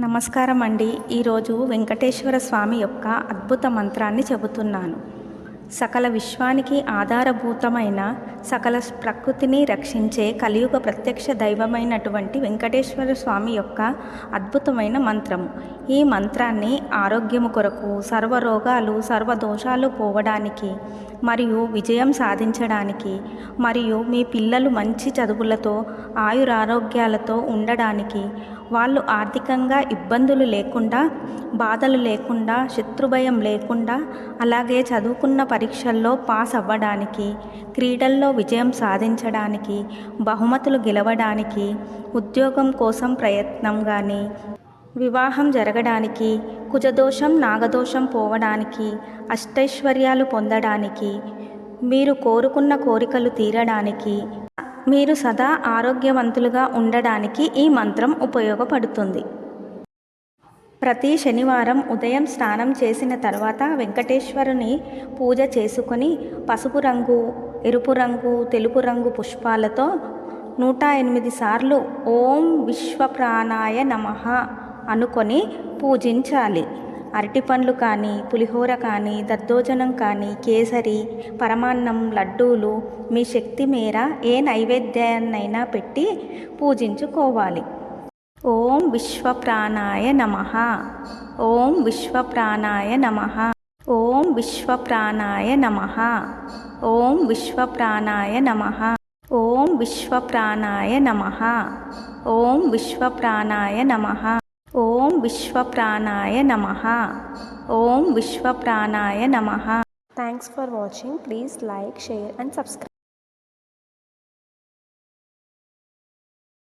నమస్కారం అండి ఈరోజు వెంకటేశ్వర స్వామి యొక్క అద్భుత మంత్రాన్ని చెబుతున్నాను. సకల విశ్వానికి ఆధారభూతమైన సకల ప్రకృతిని రక్షించే కలియుగ ప్రత్యక్ష దైవమైనటువంటి వెంకటేశ్వర స్వామి యొక్క అద్భుతమైన మంత్రము. ఈ మంత్రాన్ని ఆరోగ్యము కొరకు సర్వరోగాలు సర్వదోషాలు పోవడానికి మరియు విజయం సాధించడానికి మరియు మీ పిల్లలు మంచి చదువులతో ఆయురారోగ్యాలతో ఉండడానికి వాళ్ళు ఆర్థికంగా ఇబ్బందులు లేకుండా బాధలు లేకుండా శత్రుభయం లేకుండా అలాగే చదువుకున్న పరీక్షల్లో పాస్ అవ్వడానికి క్రీడల్లో విజయం సాధించడానికి బహుమతులు గెలవడానికి ఉద్యోగం కోసం ప్రయత్నం కానీ వివాహం జరగడానికి కుజదోషం నాగదోషం పోవడానికి అష్టైశ్వర్యాలు పొందడానికి మీరు కోరుకున్న కోరికలు తీరడానికి మీరు సదా ఆరోగ్యవంతులుగా ఉండడానికి ఈ మంత్రం ఉపయోగపడుతుంది. ప్రతి శనివారం ఉదయం స్నానం చేసిన తర్వాత వెంకటేశ్వరుని పూజ చేసుకొని పసుపు రంగు ఎరుపు రంగు తెలుపు రంగు పుష్పాలతో నూట ఎనిమిది సార్లు ఓం విశ్వప్రాణాయ నమః అనుకొని పూజించాలి. అరటిపండ్లు కానీ పులిహోర కానీ దద్దోజనం కానీ కేసరి పరమాన్నం లడ్డూలు మీ శక్తి మేర ఏ నైవేద్యాన్నైనా పెట్టి పూజించుకోవాలి. ఓం విశ్వప్రాణాయ నమ. ఓం విశ్వప్రాణాయ నమ. ఓం విశ్వప్రాణాయ నమ. ఓం విశ్వప్రాణాయ నమ. ఓం విశ్వప్రాణాయ నమ. ఓం విశ్వప్రాణాయ నమ. ఓం విశ్వప్రాణాయ నమ. ఓం విశ్వప్రాణాయ నమ. Thanks for watching please like share and subscribe